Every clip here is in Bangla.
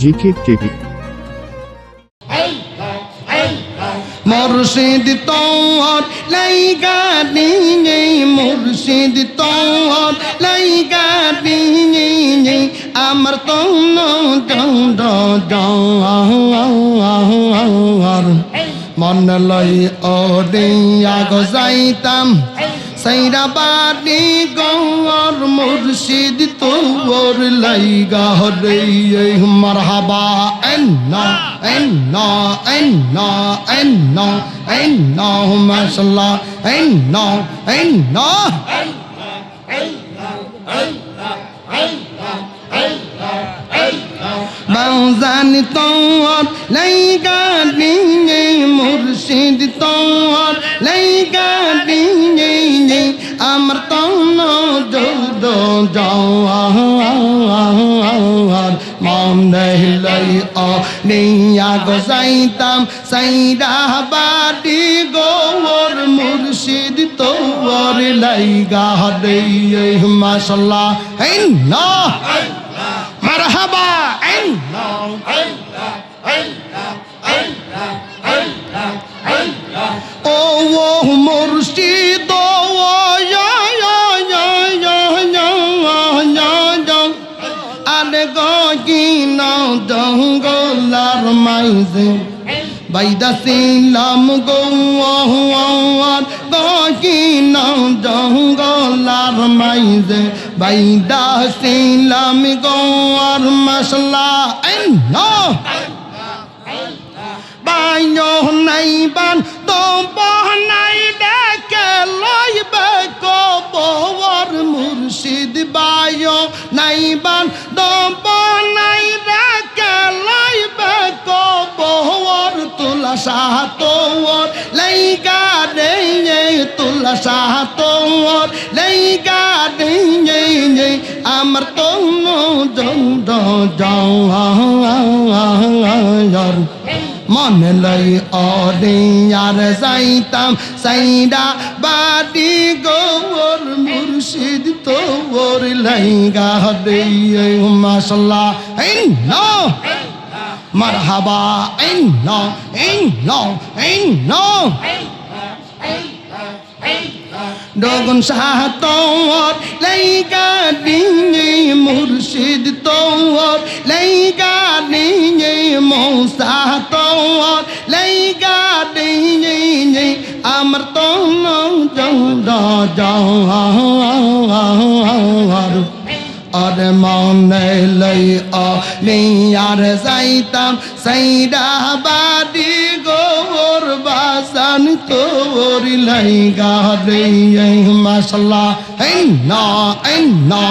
GK TV. মুর্শিদ তোর লাইগা দিয়ে মুর্শিদ তোর লাইগা দিয়ে আমার তন্ন দন্দ দর মন লই ও দিয়া গজাইতাম সাইরা বাড়ি গর মুর্শিদ তোর লাইগা রে মারহাবা, এন্না এন্না এন্না এন্না এন্না, মাশাল্লাহ, এন্না এন্না। বাউজানি তোর লাইগা দিয়ে মুর্শিদ তোর লাইগা যাও আর মম নহলাই অ নেইয়া গো যাইতাম। সাইরা বাড়ি গো ওর মুর্শিদ তো ওর লাইগা দেই মাশাল্লাহ। আল্লাহ মারহাবা। আল্লাহ আল্লাহ আল্লাহ বাইদাসিলাম গৌয়ার গিনাম জঙ্গলার মাইজে। বাইদাসিলাম গৌয়ার মশলা বাইয় নাই বান তো নাই ডেকে লইবে কবর মুর্শিদ। বাইয় নাই বান তো নাই তুলসা তোর লাইগা নেই তুলসা তোর লাইগা নেই আমার তো জন্দ যাওয়ার মনে লই অরিয়ার যাইতাম, সাইডা বাড়ি গোর মুর্শিদ তোর লাইগা দেই মশলা হ্যাঁ مرحبا إنا إنا إنا ডগন সাহা তোর লাইগা ডিঙে মুর্শিদ তোর লাইগা ডিঙে মৌসা তোর লাইগা ডিঙে আমার তো যাও যাও আর মনে লই অলিয়ার যাইতাম সাইডা বাড়ি গোর বাসান তোর লাই গা রে মশলা এই না এই না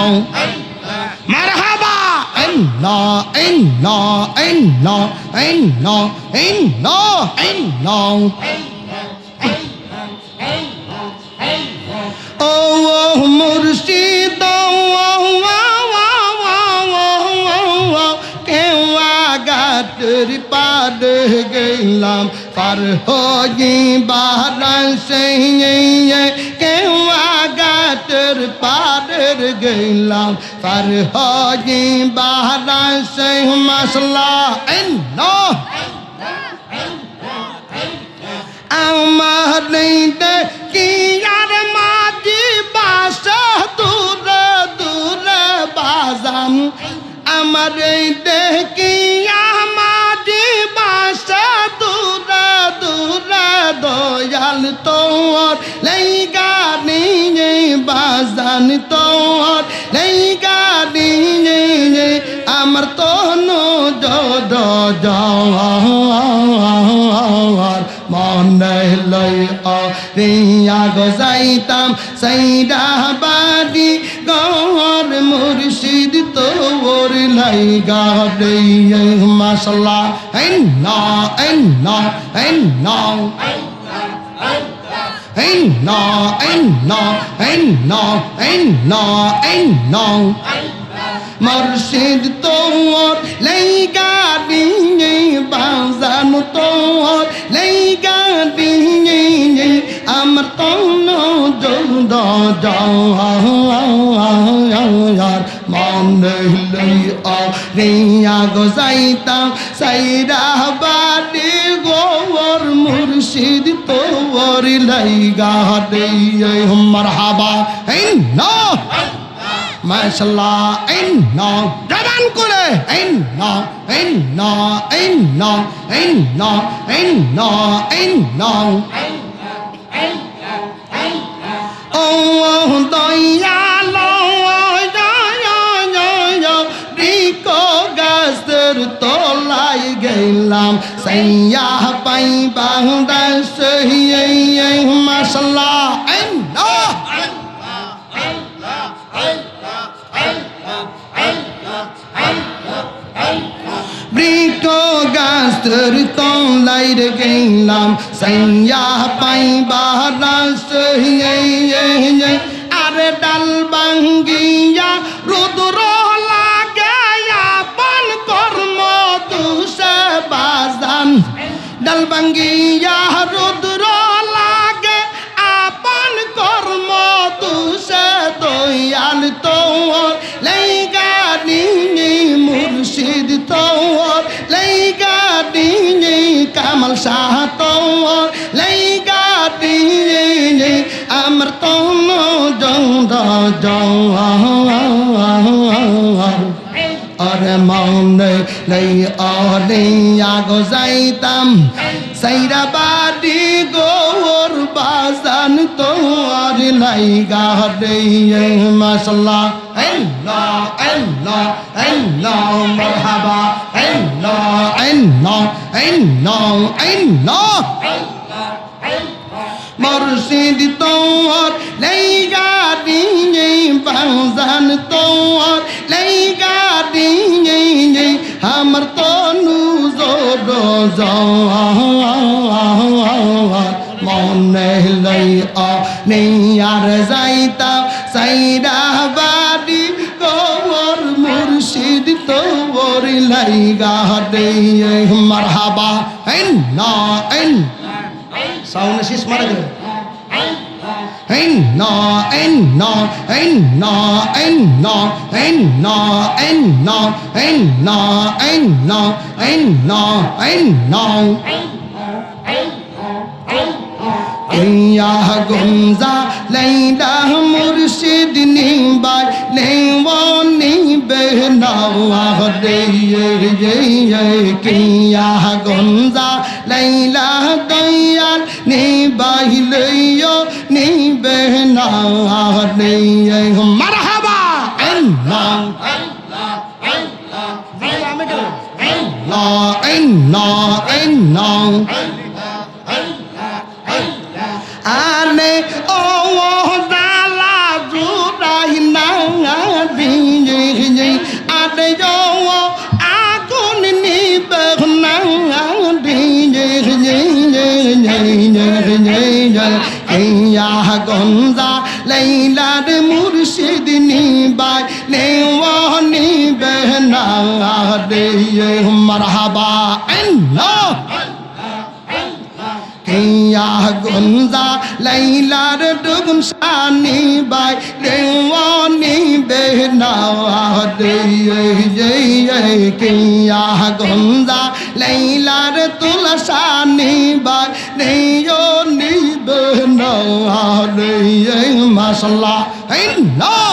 মারহাবা এই না এই না এই না এই না এই না এই না ও মুর্শিদ पर होगी बाहर से केवा गातर पार गैलाम पर होगी बाहर से मसला नो আমার কিয়ার মাঝি বাস দূরে দূরে বাজাম আমার দেখি তোর লেগা নিয়ে আমার তনু যদ যাওয়ার মনে লই রিয়া গজাইতাম সাইডা বাড়ি গর মুর্শিদ তোর লাই গা মাসাল্লাহ এই না এই না এই না। ain't no, ain't no, ain't no, ain't no, ain't no. Murshid তোর লেগা ডিঙে বাজান তোর লেগা ডিঙে আমার তন জন্দ যাও মন লইয়া রিয়া গো যাইতাম সাইরা বাড়ি গোর মুর্শিদ তোর লাইগা দে মারহাবা এই না মাশাল্লাহ এই না জবান করে এই না এই না এই না এই না এই না এই না এই না এই না ও দয়ালো সালাম। সাইয়াহ পাই বাংদা সহিয়াই মাশাল্লাহ। আল্লাহ। বৃক্ষ গাছের তলাই গেলাম। সাইয়াহ পাই বাহারা সহিয়াই আরে ডাল বাঙ্গ ডাল বাঙ্গিয়া রুদ্র লাগে, আপন কর্ম দুষে দয়াল তোর। লেগা নিনি মুর্শিদ তোর লেগা নিনি কামাল শাহ তোর। লেগা নিনি আমার তন জঙ্গ আর মনে নেই গো যাইতাম সাইরা বাড়ি গোর বাজান তো আর নাই গাড়ে মশলা আল্লাহ আল্লাহ আল্লাহ গা মনে লই অ নেয়ার যাইতা সাইরা বাড়ি গোর মুর্শিদ তোর লাইগা দে মারহাবা এন না এন সাউন্ড শেষ মারা গেল Ein no, en na ein no, ein no, ein no, মিয়া গমজা, লাইলা মুর্শিদ নিবাই নেওয়ানি বেহনাওয়া দেইয়ে ইয়ে কিয়া গমজা, লাইলা দয়াল নিবাই, লইয় নিবেহনাওয়া দেইয়ে। মারহাবা! আল্লাহ আল্লাহ আল্লাহ আল্লাহ আল্লাহ আল্লাহ আল্লাহ নেওয়ানি বেহনা রে মারহাবা আল্লাহ ইয়া গুঞ্জা লাইলার ডুগুন সানি বাই রেওয়ানি বেহনা রে কিয়া গুঞ্জা লাইলার তুলা সানি বাই রেওয়ানি বেহনা রে মাসাল্লাহ আল্লাহ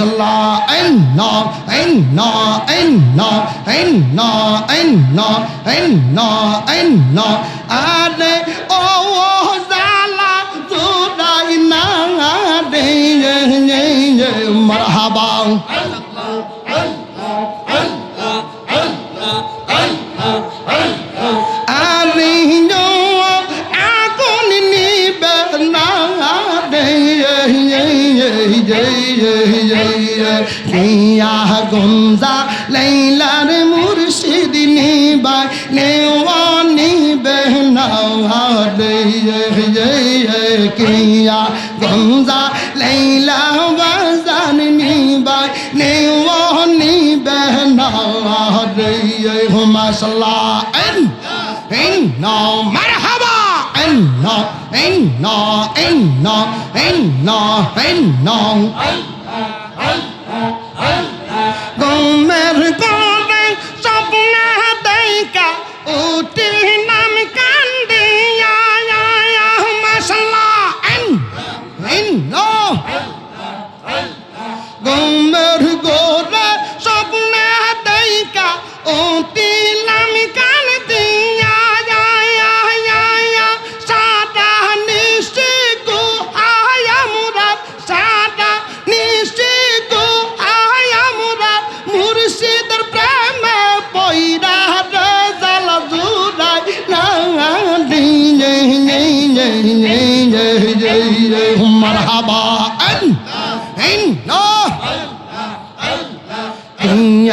বেহনা রে মারহাবা আল্লাহ মাশাল্লাহ আইন ন আইন ন আইন ন আইন ন আইন হিয়া গঞ্জা, লাইলার মুর্শিদ নিবাই। নেওয়া নিবে কিয়া গঞ্জা, লাইলা বাজান নিবাই। নেওয়া নিবে না দে মাশাল্লাহ এন এন না মারহাবা। এন ain't no, ain't no, ain't no, ain't no. Ain't no, ain't no, ain't no.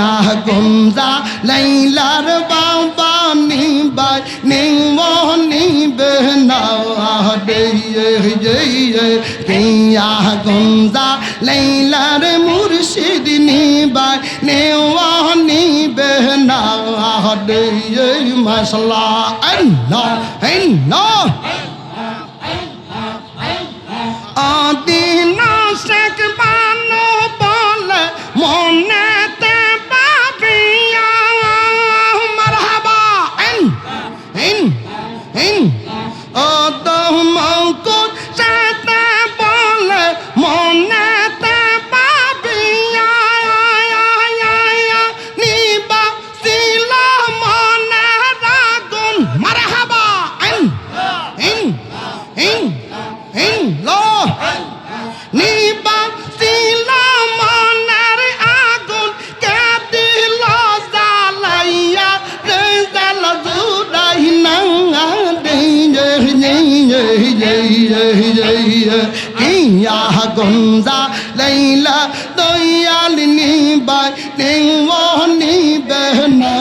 ইয়া গমজা লাইলার বাবা নিবাই নিম নিবে না দে ইয়া গমজা লাইলার মুর্শিদ নিবাই নেওয়া নিবে না দে মশলা আন্না আন্না ইন ইন লো নিবা ছিল মনের আগুন কে দিল জ্বালাইয়া রে জাল জুড়াই না ইয়া গঞ্জা লাইলা দয়াল নিবাই নেও নিবে না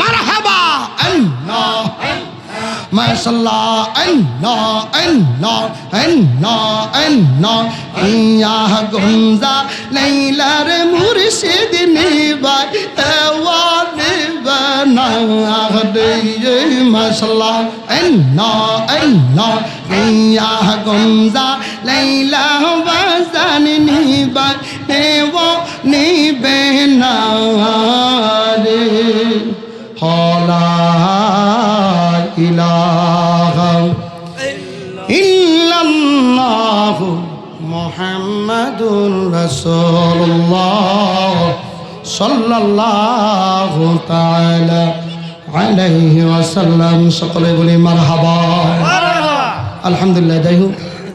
মারহাবা মাশাল্লাহ, আল্লাহ আল্লাহ আল্লাহ আল্লাহ। ইয়া গঞ্জা লাইলার মুর্শিদ নিবাই তেওয়া নিবানা দে মাশাল্লাহ, আল্লাহ আল্লাহ। ইয়া গঞ্জা লাইলা বাজান নিবাই তেওয়া নিবে সাল্লাল্লাহু তাআলা আলাইহি ওয়াসাল্লাম। সকলে বলি মারহাবা। আলহামদুলিল্লাহ যাই হোক।